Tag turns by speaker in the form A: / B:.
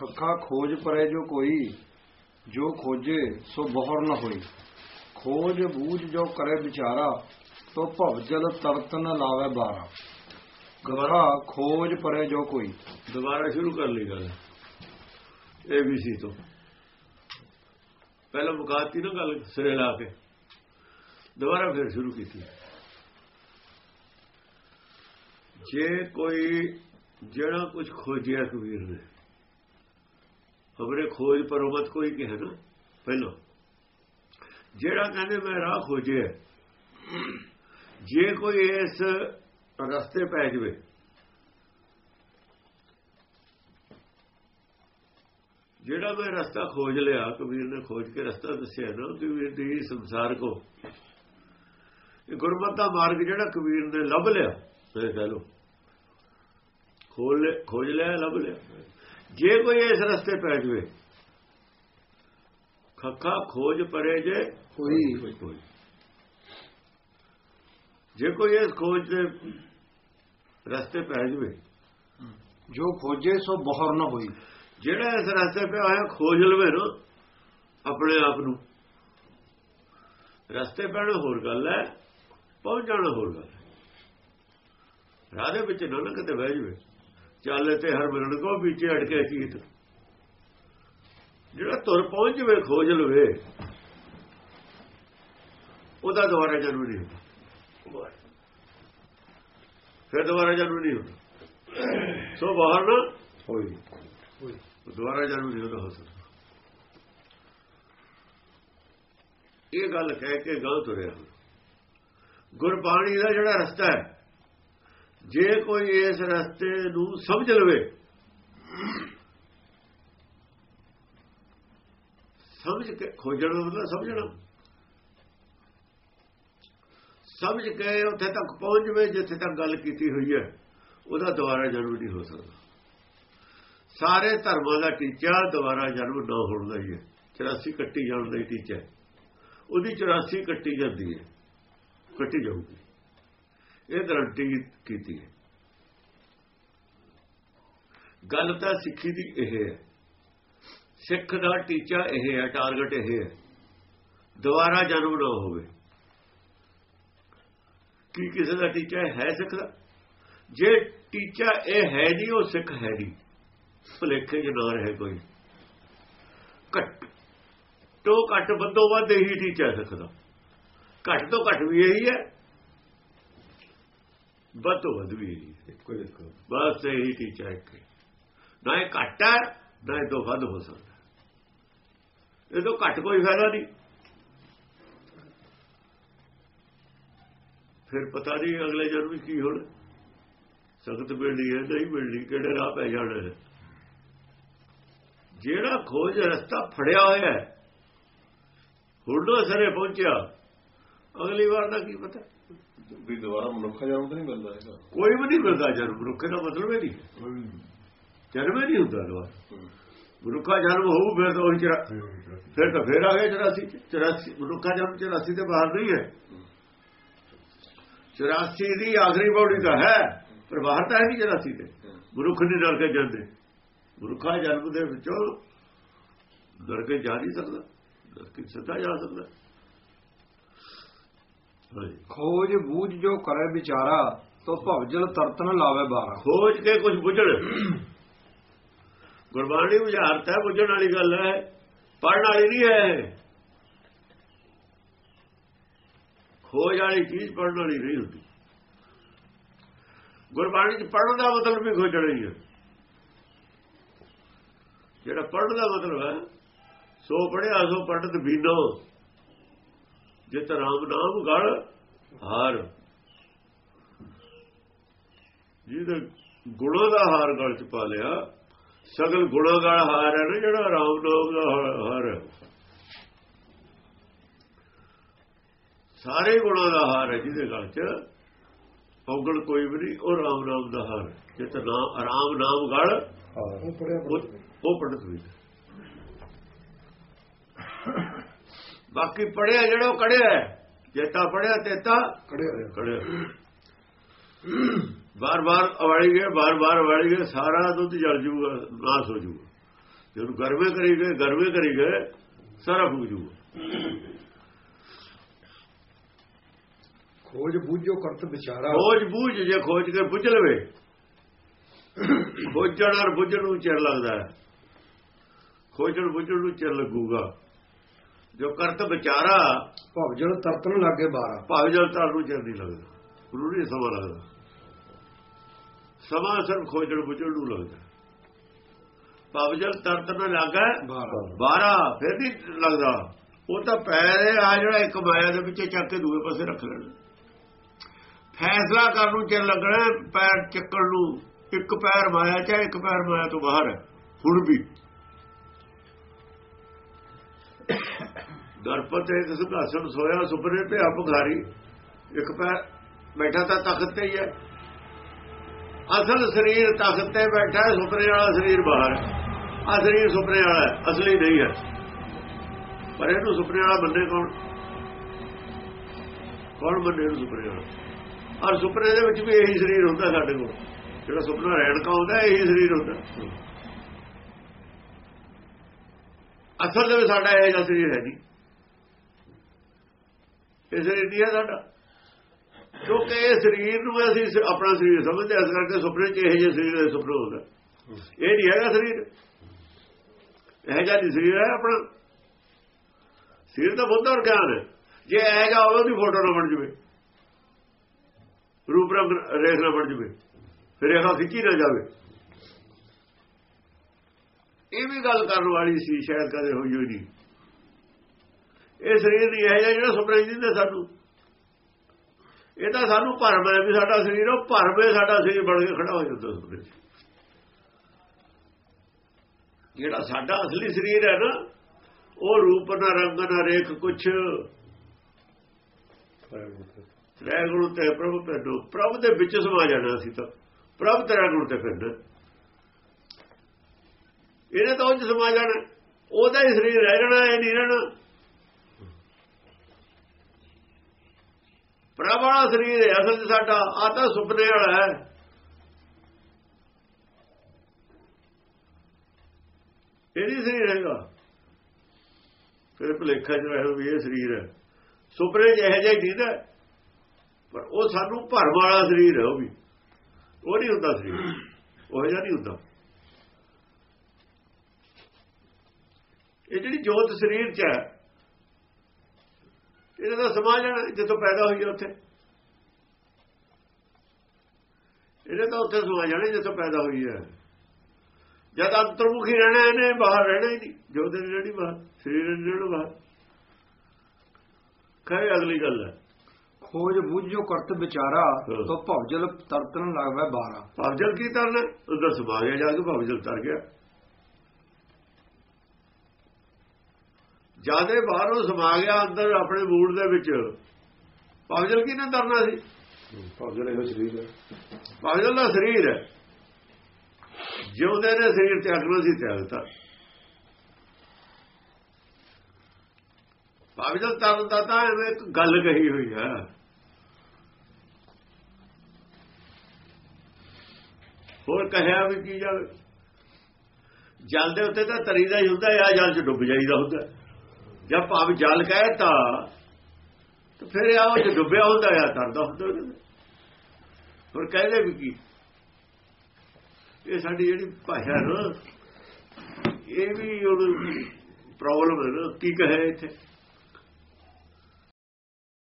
A: ਖੱਖਾ ਖੋਜ ਪਰੇ ਜੋ ਕੋਈ ਜੋ ਖੋਜੇ ਸੋ ਬਹੁਰ ਨ ਹੋਈ। ਖੋਜ ਬੂਝ ਜੋ ਕਰੇ ਵਿਚਾਰਾ ਤੋ ਭਵ ਜਲ ਤਰਤ ਨ ਲਾਵੇ ਬਾਰਾ। ਗਵਰਾ ਖੋਜ ਪਰੇ ਜੋ ਕੋਈ।
B: ਦੁਬਾਰਾ ਸ਼ੁਰੂ ਕਰ ਲਈ ਗੱਲ। ABC ਤੋਂ। ਪਹਿਲਾਂ ਮੁਕਾਤੀ ਨਾ ਗੱਲ ਸਿਰੇ ਲਾ ਕੇ। ਦੁਬਾਰਾ ਫਿਰ ਸ਼ੁਰੂ ਕੀਤੀ। ਜੇ ਕੋਈ ਜਿਹੜਾ ਕੁਝ ਖੋਜਿਆ ਕਬੀਰ ਨੇ ਖਬਰੇ ਖੋਜ ਪਰਮਤ ਕੋਈ ਕਿਹਾ ਨਾ? ਪਹਿਲਾਂ। ਜਿਹੜਾ ਕਹਿੰਦੇ ਮੈਂ ਰਾਹ ਖੋਜਿਆ ਜੇ ਕੋਈ ਇਸ ਰਸਤੇ ਪੈ ਜਵੇ, ਜਿਹੜਾ ਮੈਂ ਰਸਤਾ ਖੋਜ ਲਿਆ, ਕਬੀਰ ਨੇ ਖੋਜ ਕੇ ਰਸਤਾ ਦੱਸਿਆ ਨਾ ਕਬੀਰ ਦੀ ਸੰਸਾਰ ਕੋ। ਇਹ ਗੁਰਮਤਿ ਦਾ ਮਾਰਗ ਜਿਹੜਾ ਕਬੀਰ ਨੇ ਲੱਭ ਲਿਆ, ਇਹ ਕਹ ਲੋ ਖੋਲ ਖੋਜ ਲਿਆ, ਲੱਭ ਲਿਆ। ਜੇ ਕੋਈ ਇਸ ਰਸਤੇ ਪੈ ਜਵੇ ਖੱਖਾ ਖੋਜ ਪਰੇ ਜੇ
A: ਕੋਈ
B: ਕੋਈ ਜੇ ਕੋਈ ਇਸ ਖੋਜ ਦੇ ਰਸਤੇ ਪੈ ਜਵੇ
A: ਜੋ ਖੋਜੇ ਸੋ ਬਹੁਰ ਨ ਹੋਈ।
B: ਜਿਹੜਾ ਇਸ ਰਸਤੇ ਤੇ ਆਇਆ ਖੋਜ ਲਵੇ ਨਾ ਆਪਣੇ ਆਪ ਨੂੰ। ਰਸਤੇ ਪੈਣਾ ਹੋਰ ਗੱਲ ਹੈ ਪਹੁੰਚ ਜਾਣਾ ਹੋਰ ਗੱਲ ਹੈ। ਰਾਦੇ ਵਿੱਚ ਨਾ ਨਾ ਕਿਤੇ ਬਹਿ ਜਵੇ। ਚੱਲ ਤੇ ਹਰ ਮਿਲਣ ਕੋ ਵਿੱਚ ਅਟਕੇ ਕੀਤ ਜਿਹੜਾ ਤੁਰ ਪਹੁੰਚ ਜਵੇ, ਖੋਜ ਲਵੇ, ਉਹਦਾ ਦੁਬਾਰਾ ਜਨਮ ਨਹੀਂ ਹੁੰਦਾ। ਫਿਰ ਦੁਬਾਰਾ ਜਨਮ ਨਹੀਂ ਹੁੰਦਾ। ਸੋ ਬਾਹਰ ਨਾ
A: ਹੋਈ।
B: ਦੁਬਾਰਾ ਜਨਮ ਨਹੀਂ ਹੁੰਦਾ, ਹੋ ਸਕਦਾ। ਇਹ ਗੱਲ ਕਹਿ ਕੇ ਗਲਤ ਤੁਰਿਆ ਗੁਰਬਾਣੀ ਦਾ ਜਿਹੜਾ ਰਸਤਾ ਹੈ ਜੇ ਕੋਈ ਇਸ ਰਸਤੇ ਨੂੰ ਸਮਝ ਲਵੇ, ਸਮਝ ਕੇ ਖੋਜਣ ਦਾ ਮਤਲਬ ਸਮਝਣਾ। ਸਮਝ ਕੇ ਉੱਥੇ ਤੱਕ ਪਹੁੰਚ ਜਵੇ, ਜਿੱਥੇ ਤੱਕ ਗੱਲ ਕੀਤੀ ਹੋਈ ਹੈ, ਉਹਦਾ ਦੁਬਾਰਾ ਜਨਮ ਨਹੀਂ ਹੋ ਸਕਦਾ। ਸਾਰੇ ਧਰਮਾਂ ਦਾ ਟੀਚਾ ਦੁਬਾਰਾ ਜਨਮ ਨਾ ਹੋਣ ਦਾ ਹੀ ਹੈ। 84 ਕੱਟੀ ਜਾਣ ਦਾ ਹੀ ਟੀਚਾ ਉਹਦੀ 84 ਕੱਟੀ ਜਾਂਦੀ ਹੈ। ਕੱਟੀ ਜਾਊਗੀ। ਇਹ ਗਰੰਟੀ ਕੀਤੀ ਹੈ। ਗੱਲ ਤਾਂ ਸਿੱਖੀ ਦੀ ਇਹ ਹੈ। ਸਿੱਖ ਦਾ ਟੀਚਾ ਇਹ ਹੈ, ਟਾਰਗੇਟ ਇਹ ਹੈ। ਦੁਬਾਰਾ ਜਨਮ ਨਾ ਹੋਵੇ। ਕੀ ਕਿਸੇ ਦਾ ਟੀਚਾ ਹੈ ਸਿੱਖ ਦਾ? ਜੇ ਟੀਚਾ ਇਹ ਹੈ ਨਹੀਂ ਉਹ ਸਿੱਖ ਹੈ ਨਹੀਂ ਭੁਲੇਖੇ ਚ ਨਾ ਰਹੇ ਕੋਈ। ਘੱਟ, ਤੋਂ ਘੱਟ ਬੰਦੋ ਵੱਧ ਇਹੀ ਟੀਚਾ ਸਕਦਾ ਘੱਟ ਤੋਂ ਘੱਟ ਵੀ ਇਹੀ ਹੈ। ਵੱਧ ਤੋਂ ਵੱਧ ਵੀ
A: ਕੋਈ ਦੇਖੋ
B: ਬਸ ਇਹੀ ਟੀਚਾ ਹੈ ਕਿ ਨਾ ਇਹ ਘੱਟ ਹੈ ਨਾ ਇਹ ਤੋਂ ਵੱਧ ਹੋ ਸਕਦਾ ਇਹ ਤੋਂ ਘੱਟ ਕੋਈ ਫਾਇਦਾ ਨਹੀਂ ਫਿਰ ਪਤਾ ਨਹੀਂ ਅਗਲੇ ਜਨਮ ਵਿੱਚ ਕੀ ਹੋਣਾ ਸਖਤ ਮਿਲਣੀ ਹੈ ਨਹੀਂ ਮਿਲਣੀ ਕਿਹੜੇ ਰਾਹ ਪੈ ਜਾਣਾ ਹੈ ਜਿਹੜਾ ਖੋਜ ਰਸਤਾ ਫੜਿਆ ਹੋਇਆ ਹੈ ਹੁਣ ਨਾ ਸਰੇ ਪਹੁੰਚਿਆ ਅਗਲੀ ਵਾਰ ਦਾ ਕੀ ਪਤਾ?
C: ਵੀ ਦੁਬਾਰਾ ਮਨੁੱਖਾ ਜਨਮ ਤਾਂ ਨਹੀਂ ਮਿਲਦਾ ਹੈਗਾ।
B: ਕੋਈ ਵੀ ਨਹੀਂ ਮਿਲਦਾ ਜਨਮ ਰੁੱਖੇ ਦਾ ਮਤਲਬ ਇਹ ਨਹੀਂ। ਜਨਮ ਹੀ ਨਹੀਂ ਹੁੰਦਾ ਦੁਬਾਰਾ। ਮਨੁੱਖਾ ਜਨਮ ਹੋਊ ਫਿਰ ਤਾਂ ਉਹੀ ਚਰਾ ਫਿਰ ਤਾਂ ਫੇਰ ਆ ਗਿਆ 84 84 ਮਨੁੱਖਾ ਜਨਮ 84 ਤੇ ਬਾਹਰ ਨਹੀਂ ਹੈ। 84 ਦੀ ਆਖਰੀ ਬੌੜੀ ਤਾਂ ਹੈ ਪਰ ਬਾਹਰ ਤਾਂ ਹੈ ਨਹੀਂ 84 ਤੇ। ਮਨੁੱਖ ਨਹੀਂ ਡਰ ਕੇ ਜਾਂਦੇ ਮਨੁੱਖਾ ਜਨਮ ਦੇ ਵਿੱਚੋਂ ਡਰ ਕੇ ਜਾ ਨਹੀਂ ਸਕਦਾ। ਡਰ ਕੇ ਸਿੱਧਾ ਜਾ ਸਕਦਾ।
A: ਖੋਜ ਬੂਝ ਜੋ ਕਰੇ ਵਿਚਾਰਾ ਤੋ ਭਵ ਜਲ ਤਰਤ ਨ ਲਾਵੇ ਬਾਰਾ।
B: ਖੋਜ ਕੇ ਕੁਝ ਬੁੱਝਣ ਗੁਰਬਾਣੀ ਬੁਝਾਰਤ ਹੈ ਬੁੱਝਣ ਵਾਲੀ ਗੱਲ ਹੈ ਪੜਨ ਵਾਲੀ ਨਹੀਂ ਹੈ। ਖੋਜ ਵਾਲੀ ਚੀਜ਼ ਪੜਨ ਵਾਲੀ ਨਹੀਂ ਹੁੰਦੀ। ਗੁਰਬਾਣੀ ਚ ਪੜਨ ਦਾ ਮਤਲਬ ਵੀ ਖੋਜਣਾ ਹੀ ਹੈ। ਜਿਹੜਾ ਪੜਨ ਦਾ ਮਤਲਬ ਹੈ ਸੋ ਪੜਿਆ ਸੋ ਪੜਤ ਬੀਨੋ। ਜਿਤ ਰਾਮ ਨਾਮ ਗੜ ਹਾਰ। ਜਿਹਦੇ ਗੁਣਾਂ ਦਾ ਹਾਰ ਗਲ ਚ ਪਾ ਲਿਆ ਸਗਲ ਗੁਣਾਂ ਦਾ ਹਾਰ ਹੈ ਨਾ ਜਿਹੜਾ ਰਾਮ ਨਾਮ ਦਾ ਹਾਰ- ਹਾਰ ਹੈ। ਸਾਰੇ ਗੁਣਾਂ ਦਾ ਹਾਰ ਹੈ ਜਿਹਦੇ ਗਲ ਚ ਔਗਣ ਕੋਈ ਵੀ ਨਹੀਂ ਉਹ ਰਾਮ ਨਾਮ ਦਾ ਹਾਰ। ਜਿਤ ਨਾਮ ਆਰਾਮ ਨਾਮ ਗਲ
A: ਉਹ ਪੜਿਆ
B: ਉਹ ਪੰਡਤ ਵੀ ਬਾਕੀ ਪੜਿਆ ਜਿਹੜਾ ਉਹ ਕੜਿਆ। ਜੇਤਾ ਪੜਿਆ ਤੇਤਾ
A: ਕੜਿਆ
B: ਕੜਿਆ। ਬਾਰ ਬਾਰ ਅਵਾੜੀ ਗਏ ਬਾਰ ਬਾਰ ਅਵਾੜੀ ਗਏ ਸਾਰਾ ਦੁੱਧ ਜਲ ਜੂਗਾ ਨਾਸ ਹੋ ਜੂਗਾ। ਜਦੋਂ ਗਰਮੇ ਕਰੀ ਗਏ ਗਰਮੇ ਕਰੀ ਗਏ ਸਾਰਾ ਫੁੱਕ ਜੂਗਾ।
A: ਖੋਜ ਬੂਝੋ ਕਰਤ ਵਿਚਾਰਾ।
B: ਖੋਜ ਬੂਝ ਜੇ ਖੋਜ ਕੇ ਬੁੱਝ ਲਵੇ। ਖੋਜਣ ਔਰ ਬੁੱਝਣ ਨੂੰ ਚਿਰ ਲੱਗਦਾ ਹੈ। ਖੋਜਣ ਬੁੱਝਣ ਨੂੰ ਚਿਰ ਲੱਗੂਗਾ। ਜੋ ਕਰਤ ਵਿਚਾਰਾ
A: ਭਵਜਲ ਤਰਤਨ ਲਾਗੇ ਬਾਰਾ
B: ਭਾਵੇਂ ਜਦ ਤਾਂ ਨੂੰ ਚਿਰ ਨਹੀਂ ਲੱਗਦਾ ਉਹਨੂੰ ਨਹੀਂ ਸਮਾਂ ਲੱਗਦਾ। ਸਮਾਂ ਸਿਰਫ ਖੋਜਣ ਬੁੱਝਣ ਨੂੰ ਲੱਗਦਾ। ਭਾਵੇਂ ਜਦ ਤਰਤ ਨਾ ਲੱਗਾ
A: ਬਾਰਾ
B: 12 ਫਿਰ ਨਹੀਂ ਲੱਗਦਾ। ਉਹ ਤਾਂ ਪੈਰ ਆ ਜਿਹੜਾ ਇੱਕ ਮਾਇਆ ਦੇ ਵਿੱਚ ਚੱਕ ਕੇ ਦੂਏ ਪਾਸੇ ਰੱਖ ਲੈਣਾ। ਫੈਸਲਾ ਕਰਨ ਨੂੰ ਚਿਰ ਲੱਗਣਾ ਪੈਰ ਚੱਕਣ ਨੂੰ। ਇੱਕ ਪੈਰ ਮਾਇਆ ਚ ਹੈ, ਇੱਕ ਪੈਰ ਮਾਇਆ ਤੋਂ ਬਾਹਰ ਹੈ ਹੁਣ ਵੀ। ਦਰਪਤ ਇੱਕ ਸੁਭਾਸਨ ਸੋਇਆ, ਸੁਪਨੇ ਤੇ ਆਪ ਇੱਕ ਪੈਰ ਬੈਠਾ ਤਾਂ ਤਖਤ ਤੇ ਹੀ ਹੈ। ਅਸਲ ਸਰੀਰ ਤਖਤ ਤੇ ਬੈਠਾ ਹੈ, ਸੁਪਨੇ ਵਾਲਾ ਸਰੀਰ ਬਾਹਰ ਹੈ। ਆ ਸਰੀਰ ਸੁਪਨੇ ਵਾਲਾ ਹੈ, ਅਸਲੀ ਨਹੀਂ ਹੈ। ਪਰ ਇਹਨੂੰ ਸੁਪਨੇ ਵਾਲਾ ਬੰਦੇ ਕੌਣ? ਕੌਣ ਬੰਦੇ ਨੂੰ ਸੁਪਨੇ ਵਾਲਾ? ਔਰ ਸੁਪਨੇ ਦੇ ਵਿੱਚ ਵੀ ਇਹੀ ਸਰੀਰ ਹੁੰਦਾ ਸਾਡੇ ਕੋਲ। ਜਿਹੜਾ ਸੁਪਨਾ ਰਹਿਣ ਕਾ ਹੁੰਦਾ, ਇਹੀ ਸਰੀਰ ਹੁੰਦਾ। ਅਸਲ ਦੇ ਵਿੱਚ ਸਾਡਾ ਇਹ ਜਿਹਾ ਸਰੀਰ ਹੈ ਜੀ। ਇਹ ਸਰੀਰ ਨਹੀਂ ਹੈ ਸਾਡਾ। ਕਿਉਂਕਿ ਇਹ ਸਰੀਰ ਨੂੰ ਅਸੀਂ ਆਪਣਾ ਸਰੀਰ ਸਮਝਦੇ ਇਸ ਕਰਕੇ ਸੁਪਨੇ 'ਚ ਇਹ ਜਿਹੇ ਸਰੀਰ ਦੇ ਸੁਪਨਾ ਹੁੰਦਾ ਇਹ ਨਹੀਂ ਹੈਗਾ ਸਰੀਰ। ਇਹ ਜਿਹਾ ਨਹੀਂ ਸਰੀਰ ਹੈ ਆਪਣਾ। ਸਰੀਰ ਤਾਂ ਬੁੱਧ ਔਰ ਗਿਆਨ ਹੈ। ਜੇ ਇਹ ਜਿਹਾ ਹੋਵੇ, ਉਹਦੀ ਫੋਟੋ ਨਾ ਬਣ ਜਵੇ। ਰੂਪ ਰੰਗ, ਰੇਖ ਨਾ ਬਣ ਜਵੇ। ਫਿਰ ਇਹ ਖਿੱਚੀ ਨਾ ਜਾਵੇ। ਇਹ ਵੀ ਗੱਲ ਕਰਨ ਵਾਲੀ ਸੀ, ਸ਼ਾਇਦ ਕਦੇ ਹੋਈ ਹੋਈ ਨਹੀਂ। ਇਹ ਸਰੀਰ ਨਹੀਂ ਹੈ ਜਿਹੜਾ ਸੁਪਨੇ ਦਿੰਦੇ ਸਾਨੂੰ। ਇਹ ਤਾਂ ਸਾਨੂੰ ਭਰਮ ਹੈ ਵੀ ਸਾਡਾ ਸਰੀਰ, ਉਹ ਭਰਮ ਹੈ, ਸਾਡਾ ਸਰੀਰ ਬਣ ਕੇ ਖੜਾ ਹੋ ਜਾਂਦਾ ਸੁਪਨੇ ਜਿਹੜਾ ਸਾਡਾ ਅਸਲੀ ਸਰੀਰ ਹੈ ਨਾ, ਉਹ ਰੂਪ ਨਾ ਰੰਗ ਨਾ ਰੇਖ ਕੁਛ। ਤ੍ਰੈ ਗੁਣ ਤੇ ਪ੍ਰਭ ਪੈਦੋ ਪ੍ਰਭ ਦੇ ਵਿੱਚ ਸਮਾ ਜਾਣਾ ਸੀ ਤਾਂ। ਪ੍ਰਭ ਤੇਰਾ ਗੁਣ ਤੇ ਫਿਰਨਾ ਇਹਨੇ ਤਾਂ ਉਹ 'ਚ ਸਮਾ ਜਾਣਾ ਉਹਦਾ ਹੀ ਸਰੀਰ ਰਹਿ ਜਾਣਾ, ਇਹ ਨਹੀਂ ਰਹਿਣਾ। ਪ੍ਰਭ ਵਾਲਾ ਸਰੀਰ ਹੈ, ਅਸਲ 'ਚ ਸਾਡਾ ਆ ਤਾਂ ਸੁਪਨੇ ਵਾਲਾ ਹੈ। ਇਹ ਨਹੀਂ ਸਰੀਰ ਹੈਗਾ? ਫਿਰ ਭੁਲੇਖਾ ਚ ਰਹੇ ਵੀ ਇਹ ਸਰੀਰ ਹੈ। ਸੁਪਨੇ 'ਚ ਇਹ ਜਿਹਾ ਹੀ ਦੀਦਾ ਪਰ ਉਹ ਸਾਨੂੰ ਭਰਮ ਵਾਲਾ ਸਰੀਰ ਹੈ ਉਹ ਵੀ। ਉਹ ਨਹੀਂ ਹੁੰਦਾ ਸਰੀਰ। ਉਹ ਜਿਹਾ ਨਹੀਂ ਹੁੰਦਾ। ਇਹ ਜਿਹੜੀ ਜੋਤ ਸਰੀਰ 'ਚ ਹੈ ਇਹਦਾ ਤਾਂ ਸਮਾਜ ਹੈ ਜਿੱਥੋਂ ਪੈਦਾ ਹੋਈ ਹੈ ਉੱਥੇ। ਇਹਨੇ ਤਾਂ ਉੱਥੇ ਸਮਾ ਜਾਣਾ ਜਿੱਥੋਂ ਪੈਦਾ ਹੋਈ ਹੈ ਜਦ ਅੰਤਰਮੁਖੀ ਰਹਿਣਾ ਇਹਨੇ ਬਾਹਰ ਰਹਿਣਾ ਹੀ ਨਹੀਂ। ਜੋਤ ਨਹੀਂ ਰਹਿਣੀ ਬਾਹਰ ਸਰੀਰ ਰਹਿਣਾ ਬਾਹਰ। ਕਹੇ ਅਗਲੀ ਗੱਲ ਹੈ।
A: ਖੋਜ ਬੂਝੋ ਕਰਤ ਵਿਚਾਰਾ। ਤੋ ਭਵਜਲ ਤਰਤਨ ਲਾਗਵੇ ਬਾਰਾ
B: ਭਵਜਲ ਕੀ ਤਰਨਾ? ਉਧਰ ਸਮਾ ਗਿਆ ਜਾ ਕੇ ਭਵਜਲ ਤਰ ਗਿਆ। ਜਿਆਦੇ ਬਾਹਰੋਂ ਸਮਾ ਗਿਆ ਅੰਦਰ ਆਪਣੇ ਮੂਡ ਦੇ ਵਿੱਚ। ਭਵਜਲ ਕੀ ਨਾ ਤਰਨਾ ਸੀ?
C: ਭਾਵ ਇਹੋ ਸਰੀਰ ਹੈ।
B: ਭਵਜਲ ਦਾ ਸਰੀਰ ਹੈ। ਜਿਉਂਦੇ ਨੇ ਸਰੀਰ ਤਿਆਗਣਾ ਸੀ ਤਿਆਗਤਾ ਭਵਜਲ ਤਰਨ ਦਾ ਤਾਂ ਇੱਕ ਗੱਲ ਕਹੀ ਹੋਈ ਹੈ। ਹੋਰ ਕਹਿਆ ਵੀ ਕੀ ਜਾਵੇ? ਜਲ ਦੇ ਉੱਤੇ ਤਾਂ ਤਰੀਦਾ ਹੀ ਹੁੰਦਾ ਆ ਜਲ ਚ ਡੁੱਬ ਜਾਈਦਾ ਹੁੰਦਾ। ਜਦ ਭਾਵ ਜਲ ਕਹਿਤਾ, ਤਾਂ ਫਿਰ ਆ ਉਹ ਚ ਡੁੱਬਿਆ ਹੁੰਦਾ ਆ ਤਰਦਾ ਹੁੰਦਾ ਉਹਦੇ ਵਿੱਚ। ਹੋਰ ਕਹਿੰਦੇ ਵੀ ਕੀ ਇਹ ਸਾਡੀ ਜਿਹੜੀ ਭਾਸ਼ਾ ਨਾ, ਇਹ ਵੀ ਉਹ ਪ੍ਰੋਬਲਮ ਹੈ ਕੀ ਕਹੇ ਇੱਥੇ